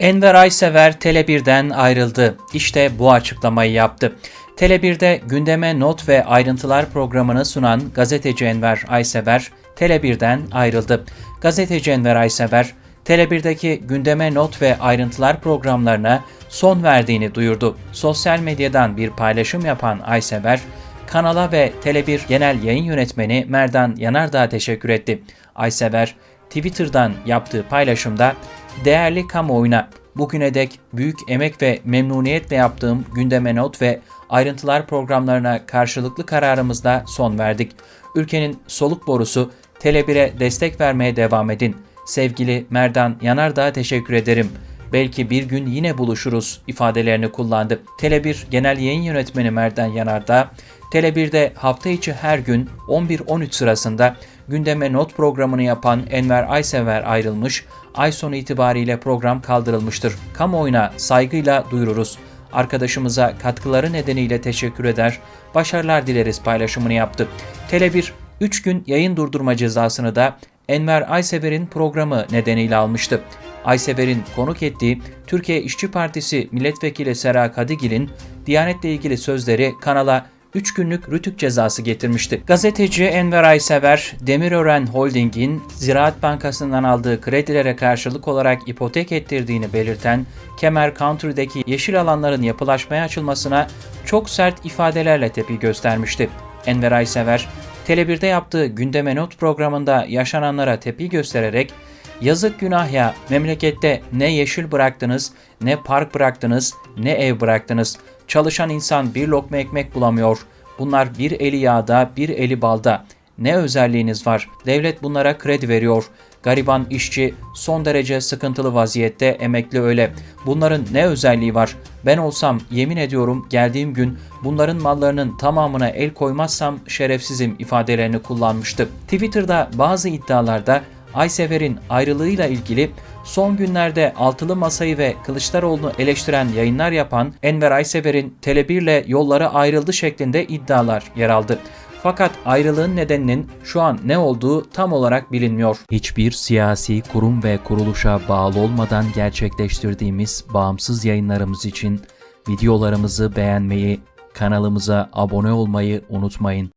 Enver Aysever Tele1'den ayrıldı. İşte bu açıklamayı yaptı. Tele1'de gündeme not ve ayrıntılar programını sunan gazeteci Enver Aysever Tele1'den ayrıldı. Gazeteci Enver Aysever, Tele1'deki gündeme not ve ayrıntılar programlarına son verdiğini duyurdu. Sosyal medyadan bir paylaşım yapan Aysever, kanala ve Tele1 Genel Yayın Yönetmeni Merdan Yanardağ'a teşekkür etti. Aysever, Twitter'dan yaptığı paylaşımda değerli kamuoyuna bugüne dek büyük emek ve memnuniyetle yaptığım gündeme not ve ayrıntılar programlarına karşılıklı kararımızda son verdik. Ülkenin soluk borusu Tele1'e destek vermeye devam edin. Sevgili Merdan Yanardağ'a teşekkür ederim. Belki bir gün yine buluşuruz ifadelerini kullandı. Tele1 Genel Yayın Yönetmeni Merdan Yanardağ, Tele1'de hafta içi her gün 11-13 sırasında gündeme not programını yapan Enver Aysever ayrılmış, ay sonu itibariyle program kaldırılmıştır. Kamuoyuna saygıyla duyururuz. Arkadaşımıza katkıları nedeniyle teşekkür eder, başarılar dileriz paylaşımını yaptı. Tele1 3 gün yayın durdurma cezasını da Enver Aysever'in programı nedeniyle almıştı. Aysever'in konuk ettiği Türkiye İşçi Partisi Milletvekili Sera Kadigil'in Diyanet'le ilgili sözleri kanala 3 günlük rütük cezası getirmişti. Gazeteci Enver Aysever, Demirören Holding'in Ziraat Bankası'ndan aldığı kredilere karşılık olarak ipotek ettirdiğini belirten Kemer Country'deki yeşil alanların yapılaşmaya açılmasına çok sert ifadelerle tepki göstermişti. Enver Aysever, Tele1'de yaptığı gündeme not programında yaşananlara tepki göstererek Yazık günah ya memlekette ne yeşil bıraktınız, ne park bıraktınız, ne ev bıraktınız. Çalışan insan bir lokma ekmek bulamıyor. Bunlar bir eli yağda, bir eli balda. Ne özelliğiniz var? Devlet bunlara kredi veriyor. Gariban işçi son derece sıkıntılı vaziyette emekli öyle. Bunların ne özelliği var? Ben olsam yemin ediyorum geldiğim gün bunların mallarının tamamına el koymazsam şerefsizim ifadelerini kullanmıştı. Twitter'da bazı iddialarda Aysever'in ayrılığıyla ilgili son günlerde Altılı Masayı ve Kılıçdaroğlu'nu eleştiren yayınlar yapan Enver Aysever'in Tele1 ile yolları ayrıldı şeklinde iddialar yer aldı. Fakat ayrılığın nedeninin şu an ne olduğu tam olarak bilinmiyor. Hiçbir siyasi kurum ve kuruluşa bağlı olmadan gerçekleştirdiğimiz bağımsız yayınlarımız için videolarımızı beğenmeyi, kanalımıza abone olmayı unutmayın.